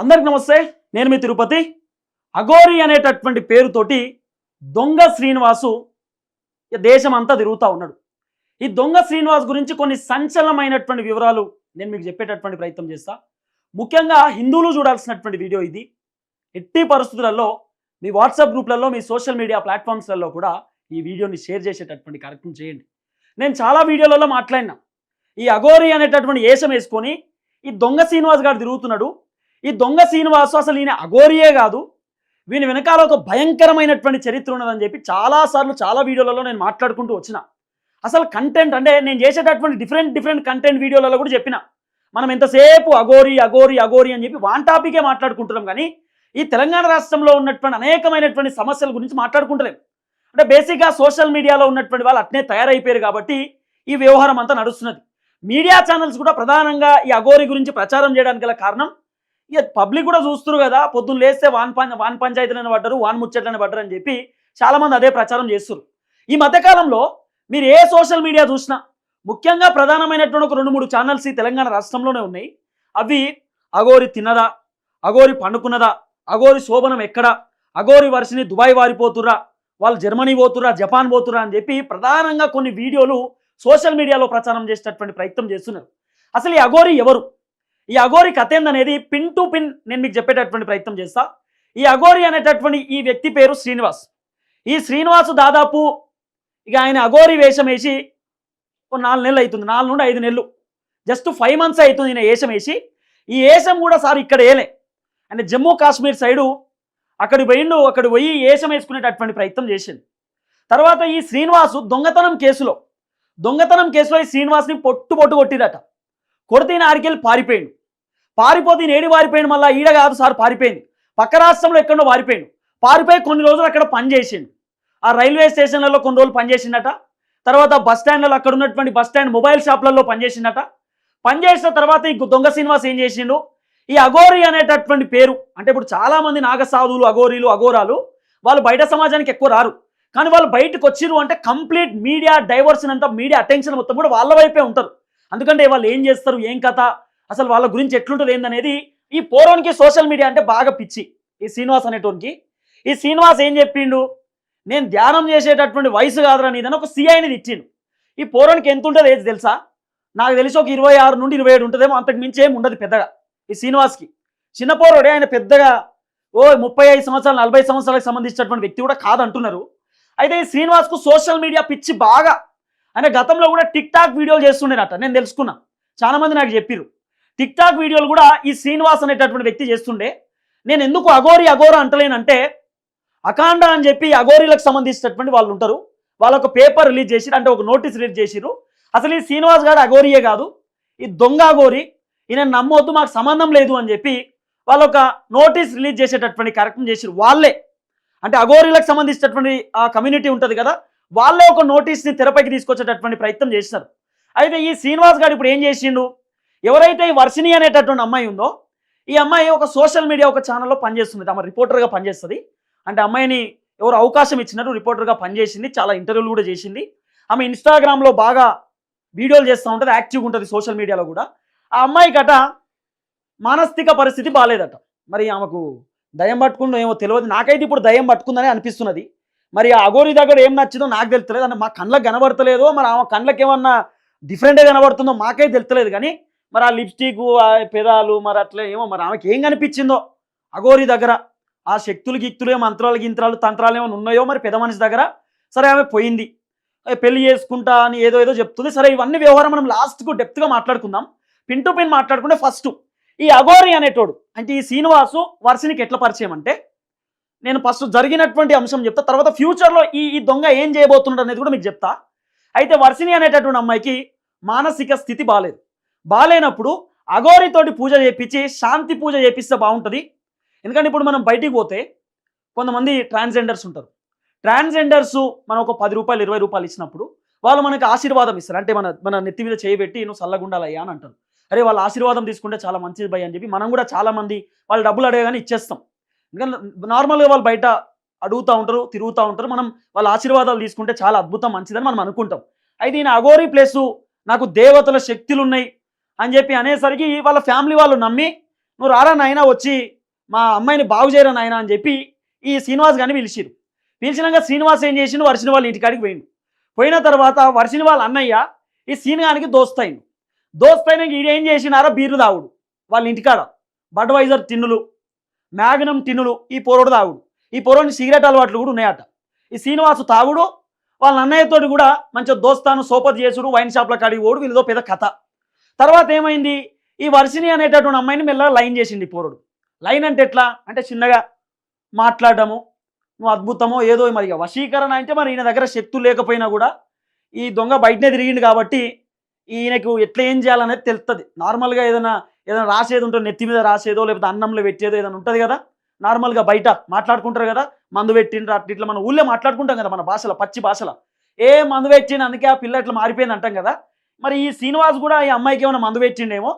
అందరికి నమస్తే నేను మీ తిరుపతి. అఘోరి అనేటటువంటి పేరుతోటి దొంగ శ్రీనివాసు దేశం అంతా తిరుగుతూ ఉన్నాడు. ఈ దొంగ శ్రీనివాస్ గురించి కొన్ని సంచలనమైనటువంటి వివరాలు నేను మీకు చెప్పేటటువంటి ప్రయత్నం చేస్తా. ముఖ్యంగా హిందువులు చూడాల్సినటువంటి వీడియో ఇది. ఎట్టి పరిస్థితులలో మీ వాట్సాప్ గ్రూప్లలో మీ సోషల్ మీడియా ప్లాట్ఫామ్స్లలో కూడా ఈ వీడియోని షేర్ చేసేటటువంటి కార్యక్రమం చేయండి. నేను చాలా వీడియోలలో మాట్లాడినా. ఈ అఘోరి అనేటటువంటి ఏషం వేసుకొని ఈ దొంగ శ్రీనివాస్ గారు తిరుగుతున్నాడు. ఈ దొంగ శ్రీనివాసు అసలు ఈయన అఘోరియే కాదు. వీని వెనకాల ఒక భయంకరమైనటువంటి చరిత్ర ఉన్నదని చెప్పి చాలాసార్లు చాలా వీడియోలలో నేను మాట్లాడుకుంటూ వచ్చిన. అసలు కంటెంట్ అంటే నేను చేసేటటువంటి డిఫరెంట్ డిఫరెంట్ కంటెంట్ వీడియోలలో కూడా చెప్పిన. మనం ఎంతసేపు అఘోరి అఘోరి అఘోరి అని చెప్పి వాన్ టాపికే మాట్లాడుకుంటున్నాం కానీ ఈ తెలంగాణ రాష్ట్రంలో ఉన్నటువంటి అనేకమైనటువంటి సమస్యల గురించి మాట్లాడుకుంటలేం. అంటే బేసిక్గా సోషల్ మీడియాలో ఉన్నటువంటి వాళ్ళు అట్నే తయారైపోయారు కాబట్టి ఈ వ్యవహారం అంతా నడుస్తున్నది. మీడియా ఛానల్స్ కూడా ప్రధానంగా ఈ అఘోరి గురించి ప్రచారం చేయడానికి గల కారణం ఇక పబ్లిక్ కూడా చూస్తారు కదా పొద్దున్న లేస్తే వాన్ పం వాన్ పంచాయతీలను పడ్డరు వాన్ ముచ్చట్లను పడ్డరు అని చెప్పి చాలామంది అదే ప్రచారం చేస్తున్నారు ఈ మధ్యకాలంలో మీరు ఏ సోషల్ మీడియా చూసినా ముఖ్యంగా ప్రధానమైనటువంటి ఒక రెండు మూడు ఛానల్స్ ఈ తెలంగాణ రాష్ట్రంలోనే ఉన్నాయి. అవి అగోరి తిన్నదా అగోరి పండుకున్నదా అగోరి శోభనం ఎక్కడా అగోరి వర్షిని దుబాయ్ వారిపోతురా వాళ్ళు జర్మనీ పోతుర్రా జపాన్ పోతుర్రా అని చెప్పి ప్రధానంగా కొన్ని వీడియోలు సోషల్ మీడియాలో ప్రచారం చేసేటటువంటి ప్రయత్నం చేస్తున్నారు. అసలు ఈ అగోరి ఎవరు? ఈ అఘోరి కథ ఏందనేది పిన్ టు పిన్ నేను మీకు చెప్పేటటువంటి ప్రయత్నం చేస్తా. ఈ అఘోరి అనేటటువంటి ఈ వ్యక్తి పేరు శ్రీనివాస్. ఈ శ్రీనివాస్ దాదాపు ఇక ఆయన అఘోరి వేషం వేసి ఓ నాలుగు నెలలు అవుతుంది. నాలుగు నుండి ఐదు నెలలు. జస్ట్ ఫైవ్ మంత్స్ అవుతుంది ఈయన వేషం వేసి. ఈ వేషం కూడా సార్ ఇక్కడ వేయలే. అంటే జమ్మూ కాశ్మీర్ సైడు అక్కడ పోయిండు. అక్కడ పోయి వేషం వేసుకునేటటువంటి ప్రయత్నం చేసింది తర్వాత ఈ శ్రీనివాసు దొంగతనం కేసులో దొంగతనం కేసులో ఈ శ్రీనివాస్ని పొట్టు పొట్టు కొట్టిరట కొడితే ఈయన ఆడికెళ్ళి పారిపోయిండు. పారిపోతే నేడి ఏడి మళ్ళీ ఈడ కాదు సార్ పారిపోయింది. పక్క రాష్ట్రంలో ఎక్కడో పారిపోయిండు పారిపోయి కొన్ని రోజులు అక్కడ పనిచేసిండు ఆ రైల్వే స్టేషన్లలో కొన్ని రోజులు పనిచేసిండట తర్వాత బస్ స్టాండ్లలో అక్కడ ఉన్నటువంటి బస్ స్టాండ్ మొబైల్ షాప్లలో పనిచేసిండట పనిచేసిన తర్వాత ఈ దొంగ శ్రీనివాస్ ఏం చేసిండు? ఈ అఘోరి అనేటటువంటి పేరు అంటే ఇప్పుడు చాలా మంది నాగసాధువులు అఘోరీలు అఘోరాలు వాళ్ళు బయట సమాజానికి ఎక్కువ రారు. కానీ వాళ్ళు బయటకు వచ్చిర్రు అంటే కంప్లీట్ మీడియా డైవర్షన్ అంతా మీడియా అటెన్షన్ మొత్తం కూడా వాళ్ళ వైపే ఉంటారు. అందుకంటే వాళ్ళు ఏం చేస్తారు ఏం కథ? అసలు వాళ్ళ గురించి ఎట్లుంటుంది ఏందనేది ఈ పోరోనికి సోషల్ మీడియా అంటే బాగా పిచ్చి ఈ శ్రీనివాస్ అనేటోనికి. ఈ శ్రీనివాస్ ఏం చెప్పిండు? నేను ధ్యానం చేసేటటువంటి వయసు కాదురా నీదని ఒక సిఐని ఇచ్చిండు ఈ పోరోనికి ఎంత ఉంటుంది ఏది తెలుసా? నాకు తెలిసి ఒక ఇరవై ఆరు నుండి ఇరవై ఏడు ఉంటుందేమో అంతకు మించి ఏమి ఉండదు పెద్దగా ఈ శ్రీనివాస్కి. చిన్న పోరోడే ఆయన పెద్దగా ఓ ముప్పై ఐదు సంవత్సరాలు నలభై సంవత్సరాలకు సంబంధించినటువంటి వ్యక్తి కూడా కాదంటున్నారు. అయితే ఈ శ్రీనివాస్కు సోషల్ మీడియా పిచ్చి బాగా. ఆయన గతంలో కూడా టిక్ టాక్ వీడియోలు చేస్తుండేనట నేను తెలుసుకున్నా. చాలా మంది నాకు చెప్పిర్రు. టిక్ టాక్ వీడియోలు కూడా ఈ శ్రీనివాస్ అనేటటువంటి వ్యక్తి చేస్తుండే. నేను ఎందుకు అఘోరి అఘోర అంటలేనంటే అఖాండ అని చెప్పి అఘోరీలకు సంబంధించినటువంటి వాళ్ళు ఉంటారు. వాళ్ళు ఒక పేపర్ రిలీజ్ చేసిరు అంటే ఒక నోటీస్ రిలీజ్ చేసిరు అసలు ఈ శ్రీనివాస్ గారు అఘోరియే కాదు ఈ దొంగ అఘోరి ఈయన నమ్మొద్దు మాకు సంబంధం లేదు అని చెప్పి వాళ్ళొక నోటీస్ రిలీజ్ చేసేటటువంటి కార్యక్రమం చేసిరు వాళ్ళే. అంటే అఘోరీలకు సంబంధించినటువంటి ఆ కమ్యూనిటీ ఉంటుంది కదా వాళ్ళే ఒక నోటీస్ని తెరపైకి తీసుకొచ్చేటటువంటి ప్రయత్నం చేస్తారు అయితే ఈ శ్రీనివాస్ గారు ఇప్పుడు ఏం చేసిండు? ఎవరైతే ఈ వర్షిణి అనేటటువంటి అమ్మాయి ఉందో ఈ అమ్మాయి ఒక సోషల్ మీడియా ఒక ఛానల్లో పనిచేస్తుంది. ఆమె రిపోర్టర్గా పనిచేస్తుంది. అంటే అమ్మాయిని ఎవరు అవకాశం ఇచ్చినారు రిపోర్టర్గా పనిచేసింది చాలా ఇంటర్వ్యూలు కూడా చేసింది. ఆమె ఇన్స్టాగ్రామ్లో బాగా వీడియోలు చేస్తూ ఉంటుంది యాక్టివ్గా ఉంటుంది సోషల్ మీడియాలో కూడా. ఆ అమ్మాయి గట మానసిక పరిస్థితి బాగాలేదట మరి ఆమెకు దయం పట్టుకుందో ఏమో తెలియదు నాకైతే ఇప్పుడు దయం పట్టుకుందని అనిపిస్తున్నది. మరి ఆ అగోరి దగ్గర ఏం నచ్చిందో నాకు తెలుస్తలేదు అంటే మా కళ్ళకు కనబడతలేదో మరి ఆమె కళ్ళకి ఏమన్నా డిఫరెంట్గా కనబడుతుందో మాకైతే తెలుస్తలేదు కానీ మరి ఆ లిప్స్టిక్ ఆ పెదాలు మరి అట్లా ఏమో మరి ఆమెకి ఏం కనిపించిందో? అఘోరి దగ్గర ఆ శక్తులు గిక్తులు మంత్రాలు గింత్రాలు తంత్రాలు ఏమైనా ఉన్నాయో మరి పెద్ద మనిషి దగ్గర? సరే ఆమె పోయింది. పెళ్ళి చేసుకుంటా అని ఏదో ఏదో చెప్తుంది. సరే ఇవన్నీ వ్యవహారం మనం లాస్ట్కు డెప్త్గా మాట్లాడుకుందాం. పిన్ టు పిన్ మాట్లాడుకుంటే ఫస్ట్ ఈ అఘోరి అనేటోడు అంటే ఈ శ్రీనివాసు వర్షినికి ఎట్లా పరిచయం అంటే నేను ఫస్ట్ జరిగినటువంటి అంశం చెప్తా తర్వాత ఫ్యూచర్లో ఈ ఈ దొంగ ఏం చేయబోతున్నాడు అనేది కూడా మీకు చెప్తా. అయితే వర్షిని అనేటటువంటి అమ్మాయికి మానసిక స్థితి బాగాలేదు బాగాలేనప్పుడు అఘోరితోటి పూజ చేపించి శాంతి పూజ చేపిస్తే బాగుంటుంది. ఎందుకంటే ఇప్పుడు మనం బయటికి పోతే కొంతమంది ట్రాన్స్జెండర్స్ ఉంటారు. ట్రాన్స్జెండర్స్ మనం ఒక పది రూపాయలు ఇరవై రూపాయలు ఇచ్చినప్పుడు వాళ్ళు మనకి ఆశీర్వాదం ఇస్తారు. అంటే మన మన నెత్తి మీద చేయబెట్టి నువ్వు చల్లగుండాలయ్యా అని అంటారు. అరే వాళ్ళ ఆశీర్వాదం తీసుకుంటే చాలా మంచిది భయ అని చెప్పి మనం కూడా చాలామంది వాళ్ళు డబ్బులు అడగగానే ఇచ్చేస్తాం. ఎందుకంటే నార్మల్గా వాళ్ళు బయట అడుగుతూ ఉంటారు తిరుగుతూ ఉంటారు. మనం వాళ్ళ ఆశీర్వాదాలు తీసుకుంటే చాలా అద్భుతం మంచిదని మనం అనుకుంటాం. అయితే ఈయన అఘోరీ ప్లేసు నాకు దేవతల శక్తులు ఉన్నాయి అని చెప్పి అనేసరికి వాళ్ళ ఫ్యామిలీ వాళ్ళు నమ్మి నువ్వు రారా నాయనా వచ్చి మా అమ్మాయిని బాగు చేయరా నాయనా అని చెప్పి ఈ శ్రీనివాస్ గారిని పిలిచిరు పిలిచినాక శ్రీనివాస్ ఏం చేసిండు? వర్షిని వాళ్ళ ఇంటికాడికి పోయిండు. పోయిన తర్వాత వర్షిని వాళ్ళ అన్నయ్య ఈ సీనిగానికి దోస్తైండు దోస్తైన ఈడేం చేసినారా? బీర్లు తాగుడు. వాళ్ళ ఇంటికాడ బడ్వైజర్ టిన్నులు మ్యాగ్నమ్ టిన్నులు ఈ పొరోడు తాగుడు. ఈ పొరోని సిగరెట్ అలవాట్లు కూడా ఉన్నాయట. ఈ శ్రీనివాసు తాగుడు వాళ్ళ అన్నయ్యతోటి కూడా మంచిగా దోస్తాను సోపతి చేసుడు వైన్ షాప్ల కాడికి పోడు వీళ్ళతో పెద్ద కథ. తర్వాత ఏమైంది? ఈ వర్షిని అనేటటువంటి అమ్మాయిని మెల్లగా లైన్ చేసింది ఈ పోరుడు. లైన్ అంటే ఎట్లా? అంటే చిన్నగా మాట్లాడము నువ్వు అద్భుతమో ఏదో మరి వశీకరణ అంటే మరి ఈయన దగ్గర శక్తులు లేకపోయినా కూడా ఈ దొంగ బయటనే తిరిగిండు కాబట్టి ఈయనకు ఎట్లా ఏం చేయాలనేది తెలుస్తుంది నార్మల్గా ఏదైనా ఏదైనా రాసేది ఉంటుంది నెత్తి మీద రాసేదో లేకపోతే అన్నంలో పెట్టేదో ఏదైనా ఉంటుంది కదా? నార్మల్గా బయట మాట్లాడుకుంటారు కదా? మందు పెట్టిండ్రు అట్లా ఇట్లా మన ఊళ్ళో మాట్లాడుకుంటాం కదా మన భాషలో పచ్చి భాషలో. ఏ మందు పెట్టిన అందుకే ఆ పిల్ల ఇట్లా మారిపోయింది అంటాం కదా? మరి ఈ శ్రీనివాస్ కూడా ఈ అమ్మాయికి ఏమైనా మందు పెట్టిండేమో?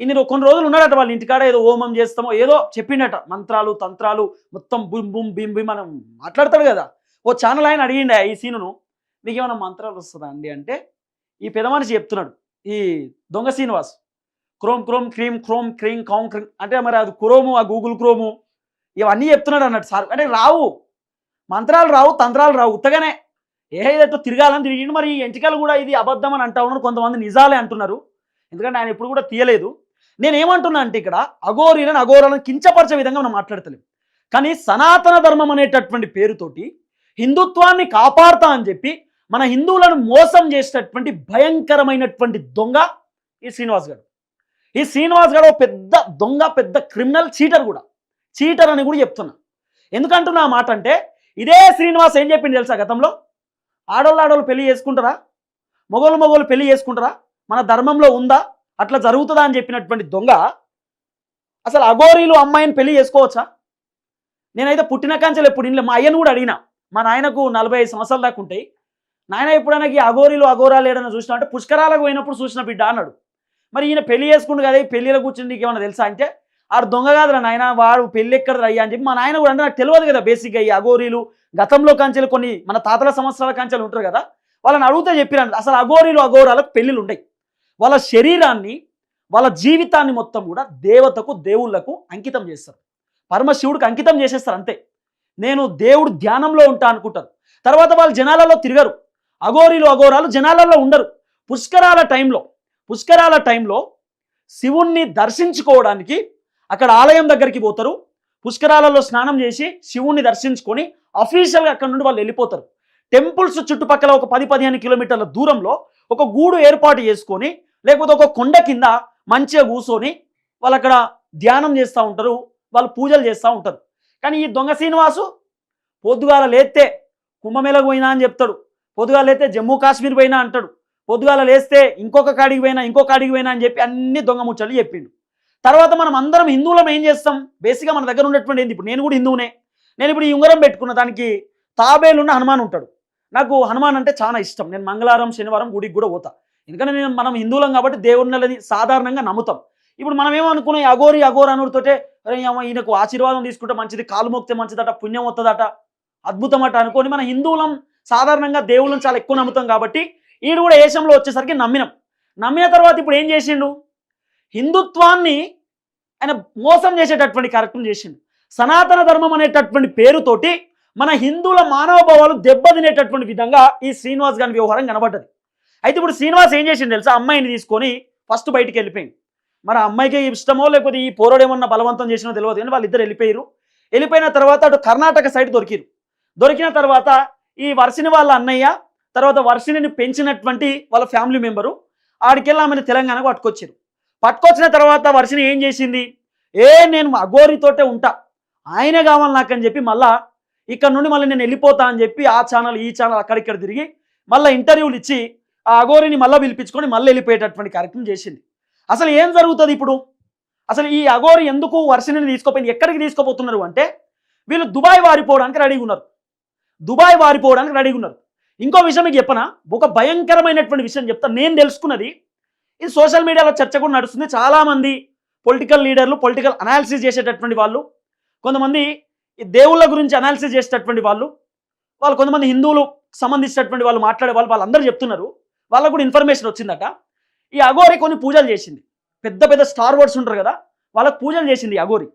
ఇన్ని కొన్ని రోజులు ఉన్నాడట వాళ్ళ ఇంటికాడ ఏదో ఓమం చేస్తామో ఏదో చెప్పిండట. మంత్రాలు తంత్రాలు మొత్తం బుమ్ బుమ్ బిమ్ బిమ్ మనం మాట్లాడతాడు కదా. ఓ ఛానల్ ఆయన అడిగిండే ఈ సీనును మీకు ఏమైనా మంత్రాలు వస్తుందా అండి? అంటే ఈ పెద్ద మనిషి చెప్తున్నాడు ఈ దొంగ Srinivas. Chrome chrome cream chrome cream cum cream అంటే మరి అది క్రోము ఆ గూగుల్ క్రోము ఇవన్నీ చెప్తున్నాడు అన్నట్టు సార్. అంటే రావు మంత్రాలు రావు తంత్రాలు రావు ఉత్తగానే ఏదైతే తిరగాలని తిరిగిండు మరి ఈ ఎంటికలు కూడా ఇది అబద్ధం అని అంటా ఉన్నారు కొంతమంది నిజాలే అంటున్నారు. ఎందుకంటే ఆయన ఎప్పుడు కూడా తీయలేదు. నేను ఏమంటున్నా అంటే ఇక్కడ అఘోరీలను అఘోరాలను కించపరిచే విధంగా మనం మాట్లాడతలేం. కానీ సనాతన ధర్మం అనేటటువంటి పేరుతోటి హిందుత్వాన్ని కాపాడుతా అని చెప్పి మన హిందువులను మోసం చేసేటటువంటి భయంకరమైనటువంటి దొంగ ఈ శ్రీనివాస్ గారు. ఈ శ్రీనివాస్ గారు ఒక పెద్ద దొంగ పెద్ద క్రిమినల్ చీటర్ కూడా. చీటర్ అని కూడా చెప్తున్నా. ఎందుకంటున్నా ఆ మాట అంటే ఇదే శ్రీనివాస్ ఏం చెప్పింది తెలుసా గతంలో? ఆడోళ్ళు ఆడోళ్ళు పెళ్ళి చేసుకుంటారా? మొగోళ్ళు మొగోళ్ళు పెళ్ళి చేసుకుంటారా? మన ధర్మంలో ఉందా? అట్లా జరుగుతుందా అని చెప్పినటువంటి దొంగ అసలు అఘోరీలు అమ్మాయిని పెళ్ళి చేసుకోవచ్చా? నేనైతే పుట్టిన కాంచెలు ఎప్పుడు ఇంట్లో మా అయ్యను కూడా అడిగిన. మా నాయనకు నలభై ఐదు సంవత్సరాల దాకా ఉంటాయి. నాయన ఎప్పుడైనా ఈ అఘోరీలు అఘోరాలు ఏడైనా చూసినా అంటే పుష్కరాలకు పోయినప్పుడు చూసిన బిడ్డ అన్నాడు. మరి ఈయన పెళ్ళి చేసుకుండు కదా ఈ పెళ్ళిలో కూర్చుని నీకు ఏమైనా తెలుసా అంటే ఆడు దొంగ కాదురా నాయన వాడు పెళ్ళి ఎక్కడ అయ్యా అని చెప్పి మా నాయన కూడా అంటే నాకు తెలియదు కదా బేసిక్గా ఈ అగోరీలు గతంలో కంచెలు కొన్ని మన తాతల సంవత్సరాల కంచెలు ఉంటారు కదా వాళ్ళని అడిగితే చెప్పిరండి అసలు అఘోరీలు అఘోరాలకు పెళ్ళిళ్ళు ఉంటాయి వాళ్ళ శరీరాన్ని వాళ్ళ జీవితాన్ని మొత్తం కూడా దేవతకు దేవుళ్ళకు అంకితం చేస్తారు. పరమశివుడికి అంకితం చేసేస్తారు అంతే. నేను దేవుడు ధ్యానంలో ఉంటా అనుకుంటారు. తర్వాత వాళ్ళు జనాలలో తిరగరు. అఘోరీలు అఘోరాలు జనాలలో ఉండరు. పుష్కరాల టైంలో పుష్కరాల టైంలో శివుణ్ణి దర్శించుకోవడానికి అక్కడ ఆలయం దగ్గరికి పోతారు. పుష్కరాలలో స్నానం చేసి శివుణ్ణి దర్శించుకొని అఫీషియల్గా అక్కడ నుండి వాళ్ళు వెళ్ళిపోతారు. టెంపుల్స్ చుట్టుపక్కల ఒక పది పదిహేను కిలోమీటర్ల దూరంలో ఒక గూడు ఏర్పాటు చేసుకొని లేకపోతే ఒక కొండ కింద మంచిగా కూర్చొని వాళ్ళు అక్కడ ధ్యానం చేస్తూ ఉంటారు. వాళ్ళు పూజలు చేస్తూ ఉంటారు. కానీ ఈ దొంగ శ్రీనివాసు పొద్దుగాల లేస్తే కుంభమేళకు పోయినా అని చెప్తాడు. పొద్దుగాల లేస్తే జమ్మూ కాశ్మీర్ పోయినా అంటాడు. పొద్దుగాల లేస్తే ఇంకొక కాడికి పోయినా ఇంకొక కాడికి పోయినా అని చెప్పి అన్ని దొంగ ముచ్చట్లు చెప్పిండు. తర్వాత మనం అందరం హిందువులం ఏం చేస్తాం? బేసిక్గా మన దగ్గర ఉన్నటువంటి ఏంది? ఇప్పుడు నేను కూడా హిందువునే. నేను ఇప్పుడు ఈ ఉంగరం పెట్టుకున్న దానికి తాబేలున్న హనుమాన్ ఉంటాడు. నాకు హనుమాన్ అంటే చాలా ఇష్టం. నేను మంగళవారం శనివారం గుడికి కూడా పోతా. ఎందుకంటే నేను మనం హిందువులం కాబట్టి దేవుళ్ళని సాధారణంగా నమ్ముతాం. ఇప్పుడు మనం ఏమనుకున్నాం? అఘోరి అఘోర అనుడితోటే అరే ఈయనకు ఆశీర్వాదం తీసుకుంటే మంచిది కాలు మోక్తే మంచిదట పుణ్యం వస్తుందట అద్భుతం అట అనుకొని మన హిందువులం సాధారణంగా దేవుళ్ళని చాలా ఎక్కువ నమ్ముతాం కాబట్టి ఈడు కూడా ఏషంలో వచ్చేసరికి నమ్మినాం. నమ్మిన తర్వాత ఇప్పుడు ఏం చేసిండు? హిందుత్వాన్ని ఆయన మోసం చేసేటటువంటి కార్యక్రమం చేసిండు. సనాతన ధర్మం అనేటటువంటి పేరుతోటి మన హిందువుల మానవ భావాలు దెబ్బతినేటటువంటి విధంగా ఈ శ్రీనివాస్ గారి వ్యవహారం కనబడ్డది. అయితే ఇప్పుడు శ్రీనివాస్ ఏం చేసిండు తెలుసా? అమ్మాయిని తీసుకొని ఫస్ట్ బయటికి వెళ్ళిపోయింది మరి అమ్మాయికి ఇష్టమో లేకపోతే ఈ పోరడేమన్నా బలవంతం చేసినో తెలియదు కానీ వాళ్ళిద్దరు వెళ్ళిపోయారు వెళ్ళిపోయిన తర్వాత అటు కర్ణాటక సైడ్ దొరికిరు దొరికిన తర్వాత ఈ వర్షిని వాళ్ళ అన్నయ్య తర్వాత వర్షిని పెంచినటువంటి వాళ్ళ ఫ్యామిలీ మెంబరు ఆడికెళ్ళి ఆమెను తెలంగాణకు పట్టుకొచ్చారు పట్టుకొచ్చిన తర్వాత వర్షిని ఏం చేసింది? ఏ నేను అఘోరితోటే ఉంటా. ఆయనే కావాలి నాకని చెప్పి మళ్ళా ఇక్కడ నుండి మళ్ళీ నేను వెళ్ళిపోతా అని చెప్పి ఆ ఛానల్ ఈ ఛానల్ అక్కడిక్కడ తిరిగి మళ్ళీ ఇంటర్వ్యూలు ఇచ్చి ఆ అఘోరిని మళ్ళీ పిలిపించుకొని మళ్ళీ వెళ్ళిపోయేటటువంటి కార్యక్రమం చేసింది. అసలు ఏం జరుగుతుంది ఇప్పుడు? అసలు ఈ అఘోరి ఎందుకు వర్షిని తీసుకోపోయింది? ఎక్కడికి తీసుకోపోతున్నారు అంటే వీళ్ళు దుబాయ్ వారిపోవడానికి రెడీగా ఉన్నారు. దుబాయ్ వారిపోవడానికి రెడీగా ఉన్నారు. ఇంకో విషయం మీకు చెప్పనా? ఒక భయంకరమైనటువంటి విషయం చెప్తా. నేను తెలుసుకున్నది ఇది సోషల్ మీడియాలో చర్చ కూడా నడుస్తుంది. చాలామంది పొలిటికల్ లీడర్లు పొలిటికల్ అనాలిసిస్ చేసేటటువంటి వాళ్ళు కొంతమంది ఈ దేవుళ్ళ గురించి అనాలిసిస్ చేసేటటువంటి వాళ్ళు వాళ్ళు కొంతమంది హిందువులు సంబంధించినటువంటి వాళ్ళు మాట్లాడే వాళ్ళు వాళ్ళందరూ చెప్తున్నారు. వాళ్ళకు కూడా ఇన్ఫర్మేషన్ వచ్చిందట. ఈ అఘోరి కొన్ని పూజలు చేసింది. పెద్ద పెద్ద స్టార్ వర్డ్స్ ఉంటారు కదా వాళ్ళకి పూజలు చేసింది అఘోరి.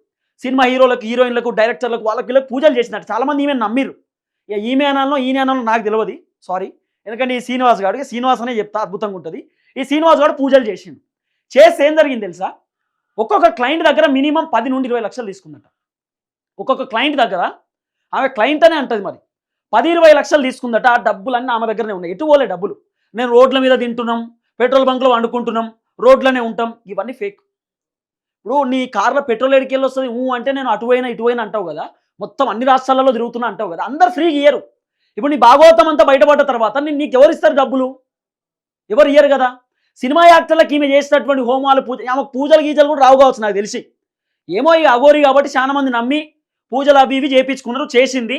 సినిమా హీరోలకు హీరోయిన్లకు డైరెక్టర్లకు వాళ్ళకి వీళ్ళకి పూజలు చేసినట్టు. చాలామంది ఈమె నమ్మిరు ఇక ఈమె అనాలను ఈయన అనాలను నాకు తెలియదు సారీ. ఎందుకంటే ఈ శ్రీనివాస్ గారికి శ్రీనివాస్ అనే చెప్తా అద్భుతంగా ఉంటుంది. ఈ శ్రీనివాస్ గారు పూజలు చేసిండు. చేస్తే ఏం జరిగింది తెలుసా? ఒక్కొక్క క్లయింట్ దగ్గర మినిమం పది నుండి ఇరవై లక్షలు తీసుకుందట. ఒక్కొక్క క్లయింట్ దగ్గర ఆమె క్లయింట్ అనే అంటది మరి. పది ఇరవై లక్షలు తీసుకుందట ఆ డబ్బులన్నీ ఆమె దగ్గరనే ఉన్నాయి. ఎటు పోలే డబ్బులు. నేను రోడ్ల మీద తింటున్నాం పెట్రోల్ బంక్లో వండుకుంటున్నాం రోడ్లనే ఉంటాం. ఇవన్నీ ఫేక్ ఇప్పుడు నీ కార్లో పెట్రోల్ ఎడికి వెళ్ళి వస్తుంది ఊ అంటే నేను అటువైనా ఇటువైనా అంటావు కదా? మొత్తం అన్ని రాష్ట్రాలలో తిరుగుతున్నా అంటావు కదా? అందరు ఫ్రీగా ఇయ్యరు. ఇప్పుడు నీ భాగవతం అంతా బయటపడ్డ తర్వాత నేను నీకు ఎవరు ఇస్తారు డబ్బులు? ఎవరు ఇయ్యరు కదా? సినిమా యాక్టర్లకు ఈమె చేసినటువంటి హోమాలు పూజ ఆమెకు పూజలు గీజలు కూడా రావు కావచ్చు నాకు తెలిసి. ఏమో ఈ అఘోరి కాబట్టి చాలా మంది నమ్మి పూజలు అవి ఇవి చేయించుకున్నారు చేసింది.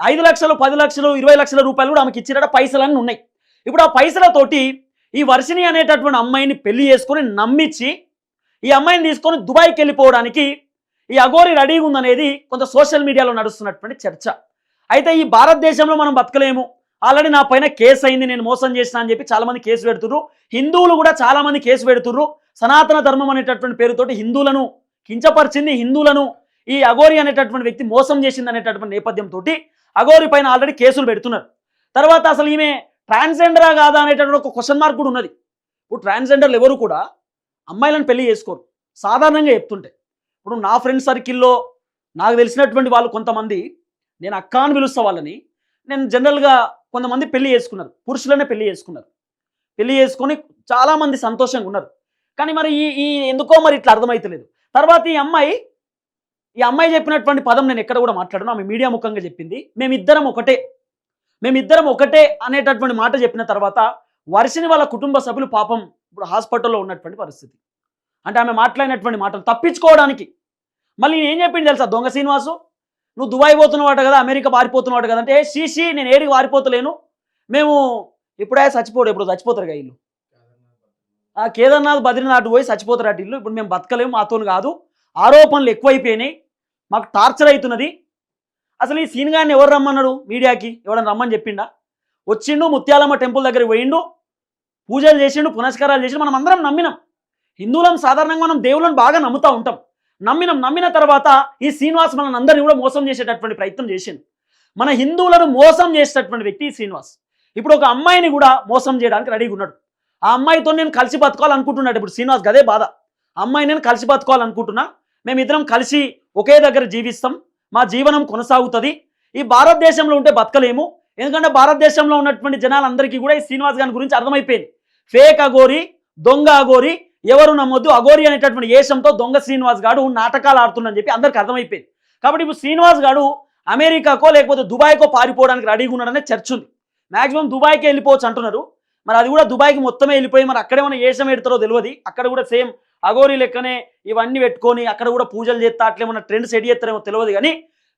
ఐదు లక్షలు పది లక్షలు ఇరవై లక్షల రూపాయలు కూడా ఆమెకి ఇచ్చినట పైసలన్నీ ఉన్నాయి. ఇప్పుడు ఆ పైసలతోటి ఈ వర్షిణి అనేటటువంటి అమ్మాయిని పెళ్ళి చేసుకొని నమ్మించి ఈ అమ్మాయిని తీసుకొని దుబాయ్కి వెళ్ళిపోవడానికి ఈ అఘోరి రెడీగా ఉందనేది కొంత సోషల్ మీడియాలో నడుస్తున్నటువంటి చర్చ. అయితే ఈ భారతదేశంలో మనం బతకలేము. ఆల్రెడీ నా పైన కేసు అయింది నేను మోసం చేసిన అని చెప్పి చాలామంది కేసు పెడుతుర్రు. హిందువులు కూడా చాలామంది కేసు పెడుతుర్రు. సనాతన ధర్మం అనేటటువంటి పేరుతోటి హిందువులను కించపరిచింది హిందువులను ఈ అఘోరి అనేటటువంటి వ్యక్తి మోసం చేసింది అనేటటువంటి నేపథ్యంతో అఘోరి పైన ఆల్రెడీ కేసులు పెడుతున్నారు. తర్వాత అసలు ఈమె ట్రాన్స్జెండరా కాదా అనేటటువంటి ఒక క్వశ్చన్ మార్క్ కూడా ఉన్నది. ఇప్పుడు ట్రాన్స్జెండర్లు ఎవరు కూడా అమ్మాయిలను పెళ్ళి చేసుకోరు. సాధారణంగా చెప్తుంటే. ఇప్పుడు నా ఫ్రెండ్ సర్కిల్లో నాకు తెలిసినటువంటి వాళ్ళు కొంతమంది నేను అక్క అని పిలుస్తా వాళ్ళని. నేను జనరల్గా కొంతమంది పెళ్ళి చేసుకున్నారు. పురుషులనే పెళ్ళి చేసుకున్నారు. పెళ్ళి చేసుకొని చాలామంది సంతోషంగా ఉన్నారు. కానీ మరి ఈ ఈ ఎందుకో మరి ఇట్లా అర్థమవుతలేదు తర్వాత ఈ అమ్మాయి ఈ అమ్మాయి చెప్పినటువంటి పదం నేను ఎక్కడ కూడా మాట్లాడను. ఆమె మీడియా ముఖంగా చెప్పింది. మేమిద్దరం ఒకటే. మేమిద్దరం ఒకటే అనేటటువంటి మాట చెప్పిన తర్వాత వర్షిని వాళ్ళ కుటుంబ సభ్యులు పాపం ఇప్పుడు హాస్పిటల్లో ఉన్నటువంటి పరిస్థితి. అంటే ఆమె మాట్లాడినటువంటి మాటలు తప్పించుకోవడానికి. మళ్ళీ నేను ఏం చెప్పింది తెలుసా? దొంగ శ్రీనివాసు? నువ్వు దుబాయ్ పోతున్నావాట కదా అమెరికా పారిపోతున్నావాట కదా అంటే సీసీ నేను ఏడికి పారిపోతలేను. మేము ఇప్పుడే చచ్చిపోడు ఇప్పుడు చచ్చిపోతారు కదా ఇల్లు ఆ కేదార్నాథ్ బద్రీనాథ్ పోయి చచ్చిపోతారు అటు ఇల్లు ఇప్పుడు మేము బతకలేము మాతో కాదు. ఆరోపణలు ఎక్కువైపోయినాయి. మాకు టార్చర్ అవుతున్నది. అసలు ఈ సీన్ గారిని ఎవరు రమ్మన్నాడు మీడియాకి? ఎవడని రమ్మని చెప్పిండా? వచ్చిండు ముత్యాలమ్మ టెంపుల్ దగ్గరికి పోయిండు. పూజలు చేసిండు పునస్కారాలు చేసిండు. మనం అందరం నమ్మినాం. హిందువులం సాధారణంగా మనం దేవుళ్ళని బాగా నమ్ముతూ ఉంటాం. నమ్మినం నమ్మిన తర్వాత ఈ శ్రీనివాస్ మనల్ని అందరినీ కూడా మోసం చేసేటటువంటి ప్రయత్నం చేసిండు. మన హిందువులను మోసం చేసేటటువంటి వ్యక్తి శ్రీనివాస్. ఇప్పుడు ఒక అమ్మాయిని కూడా మోసం చేయడానికి రెడీగా ఉన్నాడు. ఆ అమ్మాయితో నేను కలిసి బతకాలనుకుంటున్నాడు. ఇప్పుడు శ్రీనివాస్ గదే బాధ. అమ్మాయి నేను కలిసి బతకాలనుకుంటున్నా. మేమిద్దరం కలిసి ఒకే దగ్గర జీవిస్తాం. మా జీవనం కొనసాగుతుంది. ఈ భారతదేశంలో ఉంటే బతకలేము. ఎందుకంటే భారతదేశంలో ఉన్నటువంటి జనాలందరికీ కూడా ఈ శ్రీనివాస్ గారి గురించి అర్థమైపోయింది. ఫేక్ అగోరి దొంగ అగోరి ఎవరు నమ్మొద్దు? అఘోరి అనేటటువంటి ఏషంతో దొంగ శ్రీనివాస్ గాడు నాటకాలు ఆడుతుండని చెప్పి అందరికి అర్థమైపోయింది. కాబట్టి ఇప్పుడు శ్రీనివాస్ గాడు అమెరికాకో లేకపోతే దుబాయ్కో పారిపోవడానికి రెడీగా ఉన్నాడనే చర్చ ఉంది. మాక్సిమం దుబాయ్కి వెళ్ళిపోవచ్చు అంటున్నారు. మరి అది కూడా దుబాయ్కి మొత్తమే వెళ్ళిపోయి మరి అక్కడేమైనా ఏషం పెడతారో తెలియదు. అక్కడ కూడా సేమ్ అఘోరి లెక్కనే ఇవన్నీ పెట్టుకొని అక్కడ కూడా పూజలు చేస్తా అట్లేమన్నా ట్రెండ్ సెట్ చేస్తారేమో తెలియదు కానీ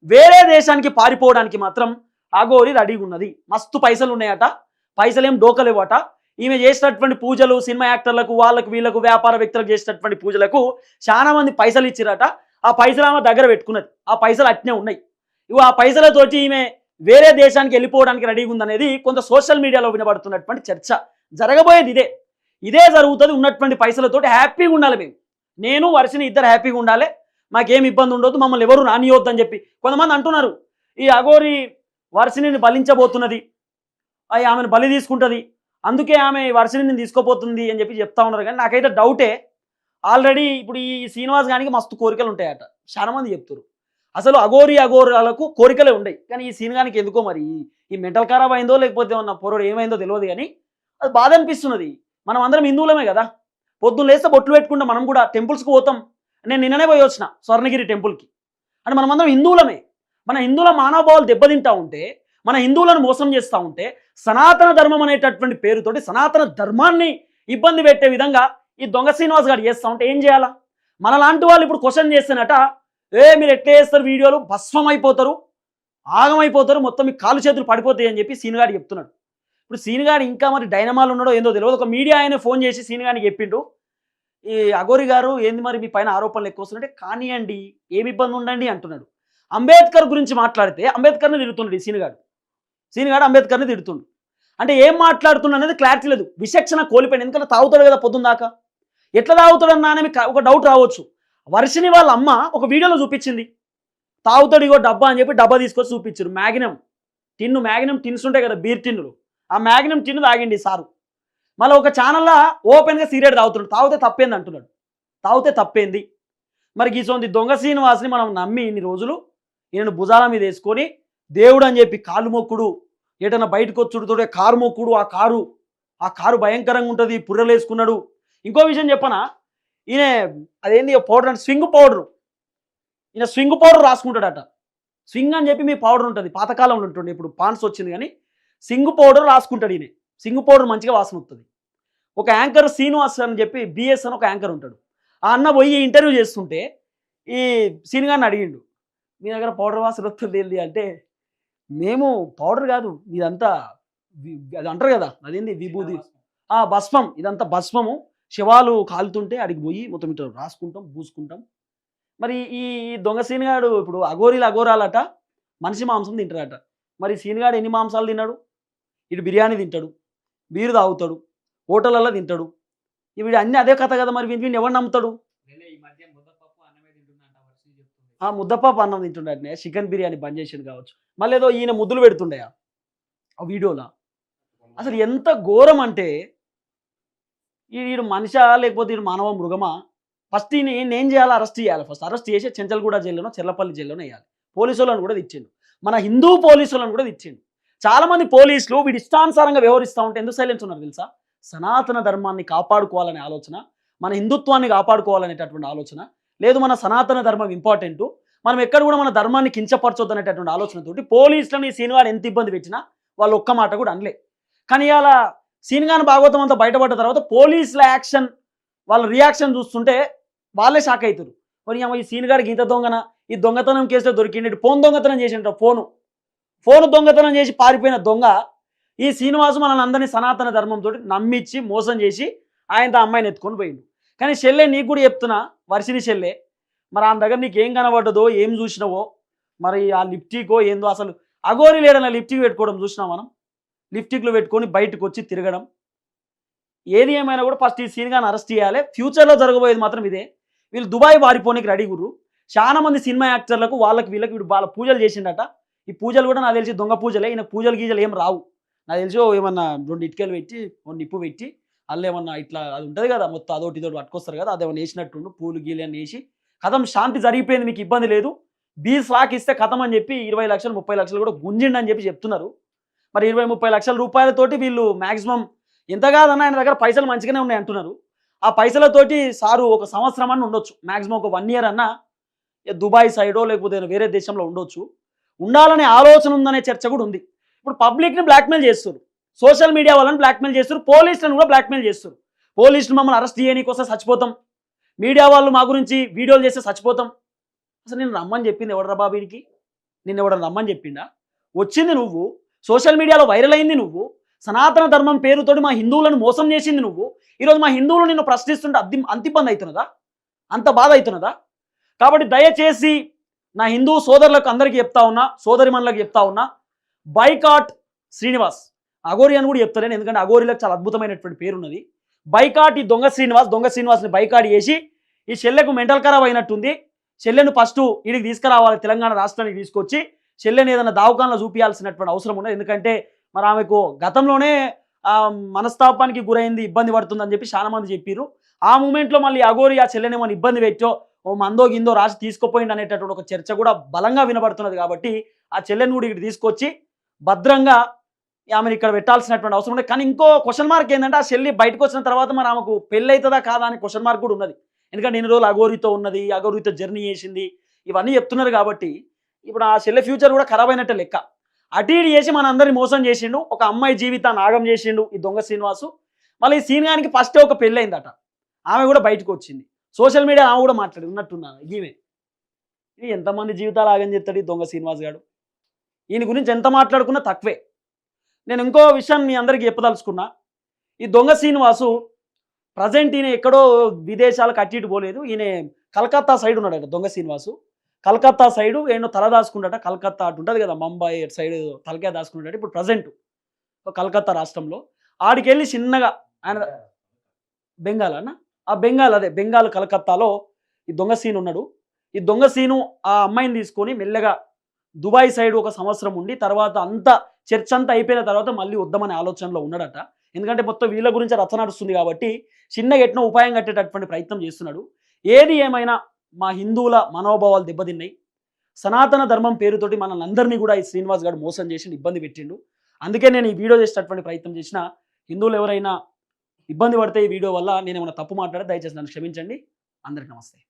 వేరే దేశానికి పారిపోవడానికి మాత్రం అఘోరి రెడీగా ఉన్నది. మస్తు పైసలు ఉన్నాయట. పైసలేం ఏం డోకలేవట. ఈమె చేసినటువంటి పూజలు సినిమా యాక్టర్లకు వాళ్ళకు వీళ్ళకు వ్యాపార వ్యక్తులకు చేసినటువంటి పూజలకు చాలా మంది పైసలు ఇచ్చిరట. ఆ పైసలు ఆమె దగ్గర పెట్టుకున్నది. ఆ పైసలు అట్నే ఉన్నాయి. ఇవి ఆ పైసలతోటి ఈమె వేరే దేశానికి వెళ్ళిపోవడానికి రెడీగా ఉందనేది కొంత సోషల్ మీడియాలో వినబడుతున్నటువంటి చర్చ. జరగబోయేది ఇదే. ఇదే జరుగుతుంది ఉన్నటువంటి పైసలతోటి హ్యాపీగా ఉండాలి మేము. నేను వర్షిని ఇద్దరు హ్యాపీగా ఉండాలి. మాకేం ఇబ్బంది ఉండొద్దు మమ్మల్ని ఎవరు రానియొద్దు అని చెప్పి. కొంతమంది అంటున్నారు ఈ అఘోరి వర్షిని బలించబోతున్నది. అవి ఆమెను బలి తీసుకుంటుంది. అందుకే ఆమె ఈ వర్షిని తీసుకోపోతుంది అని చెప్పి చెప్తా ఉన్నారు. కానీ నాకైతే డౌటే. ఆల్రెడీ ఇప్పుడు ఈ శ్రీనివాస్ గానికి మస్తు కోరికలు ఉంటాయట. చాలా మంది చెప్తారు అసలు అఘోరి అఘోరాలకు కోరికలే ఉండయి. కానీ ఈ సీన్ గానికి ఎందుకో మరి? ఈ- ఈ మెంటల్ ఖరాబ్ అయిందో లేకపోతే ఉన్న పొరడు ఏమైందో తెలియదు కానీ అది బాధ అనిపిస్తున్నది. మనం అందరం హిందువులమే కదా. పొద్దున్న లేస్తే బొట్లు పెట్టుకుంటే మనం కూడా టెంపుల్స్కి పోతాం. నేను నిన్ననే పోయి వచ్చిన స్వర్ణగిరి టెంపుల్కి. అంటే మనం అందరం హిందువులమే. మన హిందువుల మానవభావాలు దెబ్బతింటా ఉంటే మన హిందువులను మోసం చేస్తూ ఉంటే సనాతన ధర్మం అనేటటువంటి పేరుతోటి సనాతన ధర్మాన్ని ఇబ్బంది పెట్టే విధంగా ఈ దొంగ శ్రీనివాస్ గారు చేస్తూ ఉంటే ఏం చేయాలా? మన లాంటి వాళ్ళు ఇప్పుడు క్వశ్చన్ చేస్తున్నట ఏ మీరు ఎట్లా చేస్తారు వీడియోలు? భస్మం అయిపోతారు ఆగమైపోతారు మొత్తం మీ కాలు చేతులు పడిపోతాయి అని చెప్పి సీనుగాడు చెప్తున్నాడు. ఇప్పుడు సీనుగాడు ఇంకా మరి డైనమాలు ఉన్నాడో ఏందో తెలియదు. ఒక మీడియా ఆయన ఫోన్ చేసి సీనుగాడికి చెప్పిండు. ఈ అగోరి గారు ఏంది మరి మీ పైన ఆరోపణలు ఎక్కువ వస్తుందంటే కానివ్వండి ఏమి ఇబ్బంది ఉండండి అంటున్నాడు. అంబేద్కర్ గురించి మాట్లాడితే అంబేద్కర్ని తిడుతున్నాడు ఈ సీనుగాడు సీనిగాడు అంబేద్కర్ని తిడుతుండు. అంటే ఏం మాట్లాడుతున్నా అనేది క్లారిటీ లేదు. విచక్షణ కోల్పోయింది ఎందుకంటే తాగుతాడు కదా పొద్దున్న దాకా. ఎట్లా తాగుతాడు అన్నా అని ఒక డౌట్ రావచ్చు. వర్షిని వాళ్ళ అమ్మ ఒక వీడియోలో చూపించింది. తాగుతాడు ఇగో డబ్బా అని చెప్పి డబ్బా తీసుకొచ్చి చూపించారు మ్యాగ్నమ్ టిన్ను మ్యాగ్నమ్ టిన్స్ ఉంటాయి కదా బీర్ టిన్నులు. ఆ మ్యాగ్నమ్ టిన్ను తాగిండి సారు. మళ్ళీ ఒక ఛానల్లో ఓపెన్గా సిగరెట్ తాగుతున్నాడు తాగితే తప్పేంది అంటున్నాడు. తాగితే తప్పేంది. మరి గీసోంది దొంగ శ్రీనివాస్ని మనం నమ్మి ఇన్ని రోజులు ఈయనను భుజాల మీద వేసుకొని దేవుడు అని చెప్పి కాళ్ళు మొక్కుడు ఏటన్నా బయటకు వచ్చుడుతోడే కారు మొక్కుడు ఆ కారు ఆ కారు భయంకరంగా ఉంటుంది పుర్రలేసుకున్నాడు. ఇంకో విషయం చెప్పనా? ఈయన అదేంది పౌడర్ అంటే స్వింగ్ పౌడర్. ఈయన స్వింగ్ పౌడర్ రాసుకుంటాడట. స్వింగ్ అని చెప్పి మీ పౌడర్ ఉంటుంది. పాతకాలంలో ఉంటుంది ఇప్పుడు పాన్స్ వచ్చింది కానీ సింగ్ పౌడర్ రాసుకుంటాడు ఈయన. సింగ్ పౌడర్ మంచిగా వాసన వస్తుంది. ఒక యాంకర్ శ్రీనివాస్ అని చెప్పి బిఎస్ అని ఒక యాంకర్ ఉంటాడు. ఆ అన్న పోయి ఇంటర్వ్యూ చేస్తుంటే ఈ సీన్ గారిని అడిగిండు మీ దగ్గర పౌడర్ వాసన వస్తుంది ఏంటి అంటే మేము పౌడర్ కాదు ఇదంతా అది అంటారు కదా అదేంది విభూది? ఆ భస్మం ఇదంతా భస్మము. శివాలు కాలుతుంటే అడిగి పోయి మొత్తం ఇటు రాసుకుంటాం పూసుకుంటాం. మరి ఈ దొంగ సీనిగాడు ఇప్పుడు అఘోరీలు అఘోరాలట మనిషి మాంసం తింటాడట మరి సీనిగాడు ఎన్ని మాంసాలు తిన్నాడు? ఇటు బిర్యానీ తింటాడు బీరు తాగుతాడు హోటళ్ళల్లో తింటాడు. వీడు అన్నీ అదే కథ కదా మరి వీడిని ఎవరు నమ్ముతాడు నేనే ఈ మధ్య ముద్దపప్పు అన్నమే తింటున్నా అంట వర్షం చెప్తుంది ఆ ముద్దపాప అన్నం తింటుండే చికెన్ బిర్యానీ బంద్ చేసిండు కావచ్చు. మళ్ళీ ఏదో ఈయన ముద్దులు పెడుతుండే ఆ వీడియోలో. అసలు ఎంత ఘోరం అంటే ఈ- వీడు మనిషా లేకపోతే వీడు మానవ మృగమా? ఫస్ట్ ఈయన నేను ఏం చేయాలి? అరెస్ట్ చేయాలి ఫస్ట్. అరెస్ట్ చేసి చెంచల్గూడ జైల్లోనో చెల్లపల్లి జైల్లోనో వేయాలి. పోలీసులను కూడా తెచ్చిండు మన హిందూ పోలీసులను కూడా తెచ్చిండు చాలా మంది పోలీసులు వీడి ఇష్టానుసారంగా వ్యవహరిస్తూ ఉంటే ఎందుకు సైలెన్స్ ఉన్నారు తెలుసా? సనాతన ధర్మాన్ని కాపాడుకోవాలనే ఆలోచన మన హిందుత్వాన్ని కాపాడుకోవాలనేటటువంటి ఆలోచన లేదు మన సనాతన ధర్మం ఇంపార్టెంట్ మనం ఎక్కడ కూడా మన ధర్మాన్ని కించపరచొద్దు అనేటటువంటి ఆలోచనతోటి పోలీసులను ఈ శ్రీనివాడు ఎంత ఇబ్బంది పెట్టినా వాళ్ళు ఒక్క మాట కూడా అనలే. కానీ అలా సీన్గాన్ భాగవతం అంతా బయటపడ్డ తర్వాత పోలీసుల యాక్షన్ వాళ్ళ రియాక్షన్ చూస్తుంటే వాళ్ళే షాక్ అవుతారు మరి ఈ శ్రీనిగాడికి ఇంత దొంగన? ఈ దొంగతనం కేసులో దొరికిండి. ఫోన్ దొంగతనం చేసిండ్రు ఫోను. ఫోన్ దొంగతనం చేసి పారిపోయిన దొంగ ఈ శ్రీనివాసు మనల్ని అందరినీ సనాతన ధర్మంతో నమ్మించి మోసం చేసి ఆయనతో అమ్మాయిని ఎత్తుకొని పోయిండు. కానీ చెల్లె నీకు కూడా చెప్తున్నా వర్షిని చెల్లె. మరి ఆ దగ్గర నీకు ఏం కనబడ్డదో ఏం చూసినావో మరి ఆ లిప్టికో ఏందో అసలు అగోరి లేడన లిప్టిక్ పెట్టుకోవడం చూసినా మనం? లిప్టిక్లు పెట్టుకొని బయటకు వచ్చి తిరగడం. ఏది ఏమైనా కూడా ఫస్ట్ ఈ సీన్ కానీ అరెస్ట్ చేయాలి. ఫ్యూచర్లో జరగబోయేది మాత్రం ఇదే. వీళ్ళు దుబాయ్ వారిపోనికి రెడీ గుర్రు. చాలా మంది సినిమా యాక్టర్లకు వాళ్ళకి వీళ్ళకి వీడు వాళ్ళ పూజలు చేసిండట. ఈ పూజలు కూడా నాకు తెలిసి దొంగ పూజలే ఈయన పూజలు గీజలు ఏం రావు. నాకు తెలిసి ఏమన్నా రెండు ఇటుకలు పెట్టి నిప్పు పెట్టి అల్ల ఏమన్నా ఇట్లా అది ఉంటుంది కదా మొత్తం అదొకటి ఇదోటి పట్టుకొస్తారు కదా అదేమన్నా వేసినట్టుండు పూలు గీలు అని వేసి కథం శాంతి జరిగిపోయింది మీకు ఇబ్బంది లేదు. బీ స్లాక్ ఇస్తే కథం అని చెప్పి ఇరవై లక్షలు ముప్పై లక్షలు కూడా గుంజిండి అని చెప్పి చెప్తున్నారు. మరి ఇరవై ముప్పై లక్షల రూపాయలతోటి వీళ్ళు మాక్సిమం ఎంత కాదన్న ఆయన దగ్గర పైసలు మంచిగానే ఉన్నాయి అంటున్నారు. ఆ పైసలతోటి సారు ఒక సంవత్సరం అన్న ఉండొచ్చు. మాక్సిమం ఒక వన్ ఇయర్ అన్నా దుబాయ్ సైడో లేకపోతే వేరే దేశంలో ఉండొచ్చు. ఉండాలనే ఆలోచన ఉందనే చర్చ కూడా ఉంది. ఇప్పుడు పబ్లిక్ని బ్లాక్మెయిల్ చేస్తారు సోషల్ మీడియా వాళ్ళని బ్లాక్మెయిల్ చేస్తారు. పోలీసులను కూడా బ్లాక్మెయిల్ చేస్తారు. పోలీసులు మమ్మల్ని అరెస్ట్ చేయనీకి వస్తే చచ్చిపోతాం. మీడియా వాళ్ళు మా గురించి వీడియోలు చేస్తే చచ్చిపోతాం. అసలు నేను రమ్మని చెప్పింది ఎవడరా బాబీడికి నిన్న ఎవడని రమ్మని చెప్పిండా? వచ్చింది నువ్వు. సోషల్ మీడియాలో వైరల్ అయింది నువ్వు. సనాతన ధర్మం పేరుతోటి మా హిందువులను మోసం చేసింది నువ్వు. ఈరోజు మా హిందువులు నిన్ను ప్రశ్నిస్తుంటే అద్ది అంత ఇబ్బంది అవుతున్నదా? అంత బాధ అవుతున్నదా? కాబట్టి దయచేసి నా హిందూ సోదరులకు అందరికీ చెప్తా ఉన్నా సోదరిమణులకు చెప్తా ఉన్నా బైకాట్ శ్రీనివాస్. అగోరి అని కూడా చెప్తలేను. ఎందుకంటే అగోరిలకు చాలా అద్భుతమైనటువంటి పేరు ఉన్నది బైకాట్ ఈ దొంగ శ్రీనివాస్ దొంగ శ్రీనివాస్ని బైకాట్ చేసి ఈ చెల్లెకు మెంటల్ ఖరాబ్ అయినట్టుంది. చెల్లెను ఫస్ట్ వీడికి తీసుకురావాలి తెలంగాణ రాష్ట్రానికి తీసుకొచ్చి చెల్లెని ఏదైనా దావకాన్లో చూపించాల్సినటువంటి అవసరం ఉన్నది. ఎందుకంటే మరి ఆమెకు గతంలోనే మనస్తాపానికి గురైంది ఇబ్బంది పడుతుందని చెప్పి చాలా మంది చెప్పారు ఆ మూమెంట్లో మళ్ళీ అగోరి ఆ చెల్లెని ఏమైనా ఇబ్బంది పెట్టో ఓ మందో గిందో రాసి తీసుకుపోయింది అనేటటువంటి ఒక చర్చ కూడా బలంగా వినబడుతున్నది కాబట్టి ఆ చెల్లెని కూడా ఇక్కడ తీసుకొచ్చి భద్రంగా ఆమెను ఇక్కడ పెట్టాల్సినటువంటి అవసరం ఉంది కానీ ఇంకో క్వశ్చన్ మార్క్ ఏంటంటే ఆ చెల్లి బయటకు వచ్చిన తర్వాత మరి ఆమెకు పెళ్ళి అవుతుందా కాదా అని క్వశ్చన్ మార్క్ కూడా ఉన్నది. ఎందుకంటే ఎన్ని రోజులు అగోరితో ఉన్నది అగోరితో జర్నీ చేసింది ఇవన్నీ చెప్తున్నారు కాబట్టి ఇప్పుడు ఆ చెల్లె ఫ్యూచర్ కూడా ఖరాబ్ అయినట్టే లెక్క. అటు ఇటు చేసి మన అందరిని మోసం చేసిండు ఒక అమ్మాయి జీవితాన్ని ఆగం చేసిండు ఈ దొంగ శ్రీనివాసు. మళ్ళీ ఈ సీనియానికి ఫస్ట్ ఒక పెళ్ళి అయిందట ఆమె కూడా బయటకు వచ్చింది. సోషల్ మీడియా ఆమె కూడా మాట్లాడి ఉన్నట్టున్నాను ఈమె. ఇది ఎంతమంది జీవితాలు ఆగం చెప్తాడు ఈ దొంగ శ్రీనివాస్ గారు ఈయన గురించి ఎంత మాట్లాడుకున్నా తక్కువే. నేను ఇంకో విషయం మీ అందరికీ చెప్పదలుచుకున్నా. ఈ దొంగ శ్రీనివాసు ప్రజెంట్ ఈయన ఎక్కడో విదేశాలకు అట్టిటి ఇటు పోలేదు. ఈయన కలకత్తా సైడ్ ఉన్నాడట దొంగ శ్రీనివాసు. కలకత్తా సైడు ఈయన తల దాచుకుంటాట కలకత్తా అటు ఉంటుంది కదా ముంబై సైడ్ తలకాయ దాచుకుంటాడు ఇప్పుడు ప్రజెంట్ కలకత్తా రాష్ట్రంలో ఆడికి వెళ్ళి చిన్నగా ఆయన బెంగాల్ అన్న? ఆ బెంగాల్ అదే బెంగాల్ కలకత్తాలో ఈ దొంగ సీన్ ఉన్నాడు. ఈ దొంగ సీను ఆ అమ్మాయిని తీసుకొని మెల్లగా దుబాయ్ సైడ్ ఒక సంవత్సరం ఉండి తర్వాత అంతా చర్చ అంతా అయిపోయిన తర్వాత మళ్ళీ వద్దామనే ఆలోచనలో ఉన్నాడట. ఎందుకంటే మొత్తం వీళ్ళ గురించి రచ్చ నడుస్తుంది కాబట్టి చిన్నగా ఎట్నో ఉపాయం కట్టేటటువంటి ప్రయత్నం చేస్తున్నాడు. ఏది ఏమైనా మా హిందువుల మనోభావాలు దెబ్బతిన్నాయి. సనాతన ధర్మం పేరుతోటి మనల్ని అందరినీ కూడా ఈ శ్రీనివాస్ గారు మోసం చేసి ఇబ్బంది పెట్టిండు. అందుకే నేను ఈ వీడియో చేసేటటువంటి ప్రయత్నం చేసిన హిందువులు ఎవరైనా ఇబ్బంది పడితే ఈ వీడియో వల్ల నేను ఏమైనా తప్పు మాట్లాడే దయచేసి నన్ను క్షమించండి. అందరికి నమస్తే.